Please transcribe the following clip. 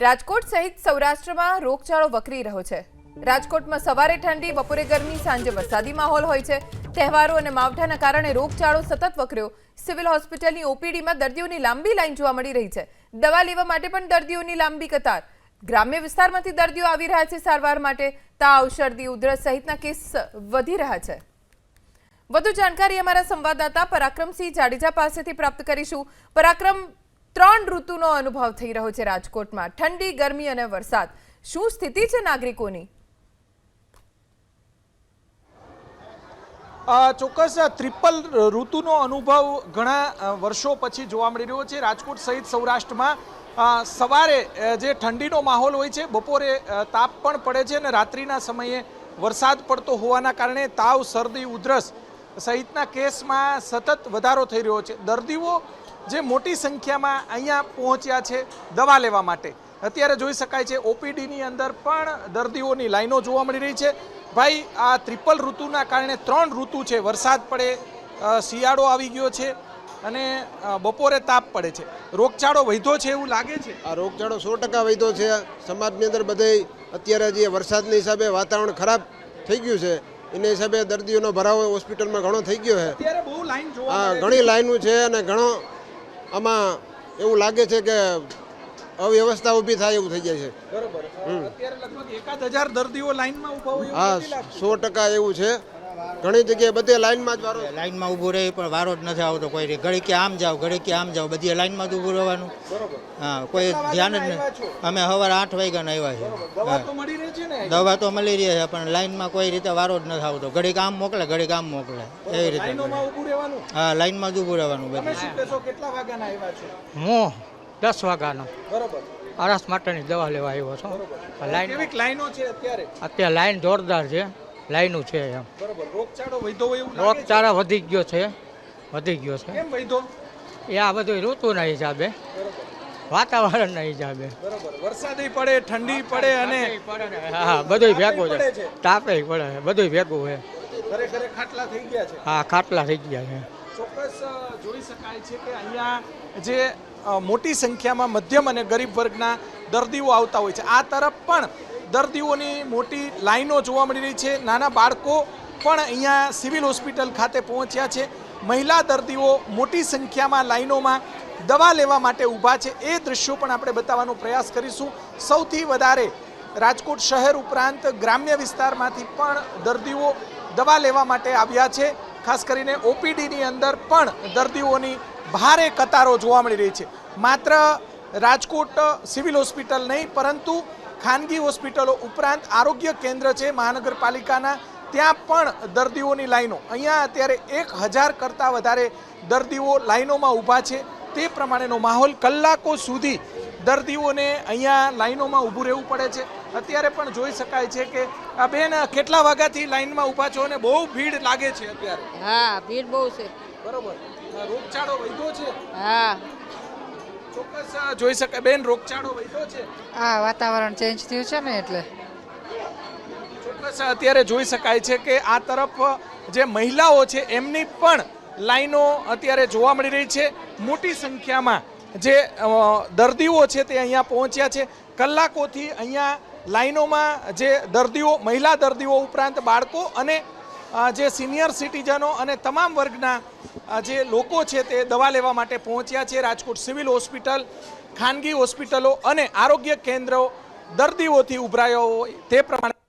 રાજકોટ સહિત સૌરાષ્ટ્રમાં રોગચાળો વકરી રહ્યો છે. રાજકોટમાં સવારે ઠંડી, બપોરે ગરમી, સાંજે વરસાદી માહોલ હોય છે. તહેવારો અને માવઠાના કારણે રોગચાળો સતત વકર્યો. સિવિલ હોસ્પિટલની ઓપીડીમાં દર્દીઓની લાંબી લાઈન જોવા મળી રહી છે. દવા લેવા માટે પણ દર્દીઓની લાંબી કતાર. ગ્રામ્ય વિસ્તારમાંથી દર્દીઓ આવી રહ્યા છે સારવાર માટે. તાવ, શરદી, ઉધરસ સહિતના કેસ વધી રહ્યા છે. વધુ જાણકારી અમારા સંવાદદાતા પરાક્રમસિંહ જાડેજા પાસેથી પ્રાપ્ત કરીશું. પરાક્રમ ત્રણ ઋતુનો અનુભવ થઈ રહ્યો છે રાજકોટમાં. ઠંડી, ગરમી અને વરસાદ. શું સ્થિતિ છે નાગરિકોની? ચોક્કસ ત્રિપલ ઋતુનો અનુભવ ઘણા વર્ષો પછી જોવા મળી રહ્યો છે. રાજકોટ સહિત સૌરાષ્ટ્રમાં સવારે જે ઠંડીનો માહોલ હોય છે, બપોરે તાપ પણ પડે છે અને રાત્રિના સમયે વરસાદ પડતો હોવાના કારણે તાવ, શરદી, ઉધરસ સહિતના કેસમાં સતત વધારો થઈ રહ્યો છે. દર્દીઓ જે મોટી સંખ્યામાં અહીંયા પહોંચ્યા છે દવા લેવા માટે. અત્યારે જોઈ શકાય છે ઓપીડીની અંદર પણ દર્દીઓની લાઈનો જોવા મળી રહી છે. ભાઈ, આ ત્રિપલ ઋતુના કારણે ત્રણ ઋતુ છે. વરસાદ પડે શિયાળો આવી ગયો છે અને બપોરે તાપ પડે છે. રોગચાળો વધ્યો છે એવું લાગે છે? આ રોગચાળો સો ટકા વધ્યો છે. સમાજની અંદર બધે અત્યારે જે વરસાદની હિસાબે વાતાવરણ ખરાબ થઈ ગયું છે. એના હિસાબે દર્દીઓનો ભરાવો હોસ્પિટલમાં ઘણો થઈ ગયો છે. આ ઘણી લાઈનો છે અને ઘણો આમાં એવું લાગે છે કે અવ્યવસ્થા ઊભી થાય એવું થઈ જાય છે. બરોબર. અત્યારે લગભગ એકાદ હજાર દર્દીઓ લાઈનમાં ઊભા હોય એવું હા. સો ટકા એવું છે. ઘણી જગ્યાએ બધે લાઈનમાં જ વારો લાઈનમાં ઊભું રહે પણ વારો જ નથી આવતો કોઈ ઘડી કે આમ જાઓ ઘડી કે આમ જાઓ બધી લાઈનમાં જ ઊભું રહેવાનું. હા કોઈ ધ્યાન જ નહીં અમે સવારે આઠ વાગ્યાના આવ્યા છીએ. છે તો મળી રહે છે ને? દવા તો મળી રહી છે પણ લાઈનમાં કોઈ રીતે વારો જ નથી આવતો. ઘડીક આમ મોકલે ઘડીક આમ મોકલે. એવી રીતે લાઈનોમાં ઊભું રહેવાનું? હા લાઈનમાં જ ઊભું રહેવાનું બધું. હું દસ વાગ્યાનો. બરોબર. આરસ માટેની દવા લેવા આવ્યો છું. લાઈન લાઈનો છે અત્યારે? અત્યારે લાઈન જોરદાર છે. લાઈનું છે એમ. બરોબર. રોગચાળો વધ્યો હોય એવું લાગે વધી ગયો છે. વધી ગયો છે. કેમ વધ્યો? એ આ બધું ઋતુના હિસાબે. વાતાવરણના હિસાબે. બરોબર. વરસાદ પડે ઠંડી પડે અને હા બધું ભેગું છે. તાપે પડે છે. બધું ભેગું છે. ઘરે ઘરે ખાટલા થઈ ગયા છે. હા ખાટલા થઈ ગયા છે. ચોક્કસ જોઈ શકાય છે કે અહીંયા જે મોટી સંખ્યામાં મધ્યમ અને ગરીબ વર્ગના દર્દીઓ આવતા હોય છે. આ તરફ પણ દર્દીઓની મોટી લાઈનો જોવા મળી રહી છે. નાના બાળકો પણ અહીંયા સિવિલ હોસ્પિટલ ખાતે પહોંચ્યા છે. મહિલા દર્દીઓ મોટી સંખ્યામાં લાઈનોમાં દવા લેવા માટે ઊભા છે. એ દ્રશ્યો પણ આપણે બતાવવાનો પ્રયાસ કરીશું. સૌથી વધારે રાજકોટ શહેર ઉપરાંત ગ્રામ્ય વિસ્તારમાંથી પણ દર્દીઓ દવા લેવા માટે આવ્યા છે. ખાસ કરીને ઓપીડીની અંદર પણ દર્દીઓની ભારે કતારો જોવા મળી રહી છે. માત્ર રાજકોટ સિવિલ હોસ્પિટલ નહીં, પરંતુ ખાનગી હોસ્પિટલો ઉપરાંત આરોગ્ય કેન્દ્ર છે મહાનગરપાલિકાના ત્યાં પણ દર્દીઓની લાઈનો. અહીંયા અત્યારે એક હજાર કરતાં વધારે દર્દીઓ લાઈનોમાં ઊભા છે. તે પ્રમાણેનો માહોલ કલાકો સુધી દર્દીઓને અહીંયા લાઈનોમાં ઊભું રહેવું પડે છે. અત્યારે પણ જોઈ શકાય છે કે આ બેન કેટલા વાગ્યાથી લાઈનમાં ઊભા છો અને બહુ ભીડ લાગે છે અત્યારે? હા ભીડ બહુ છે. બરોબર. રોગચાળો વધ્યો છે? હા. ચોક્કસ જોઈ શકાય. બેન રોગચાળો વધ્યો છે? હા વાતાવરણ ચેન્જ થયું છે ને એટલે. ચોક્કસ અત્યારે જોઈ શકાય છે કે આ તરફ જે મહિલાઓ છે એમની પણ લાઈનો અત્યારે જોવા મળી રહી છે. મોટી સંખ્યામાં જે દર્દીઓ છે તે અહીંયા પહોંચ્યા છે. કલાકોથી અહીંયા લાઈનોમાં જે દર્દીઓ મહિલા દર્દીઓ ઉપરાંત બાળકો અને જે સિનિયર સિટીઝનો અને તમામ વર્ગના જે લોકો છે તે દવા લેવા માટે પહોંચ્યા છે, રાજકોટ સિવિલ હોસ્પિટલ, ખાનગી હોસ્પિટલો અને આરોગ્ય કેન્દ્રો દર્દીઓથી ઉભરાયો હોય તે પ્રમાણે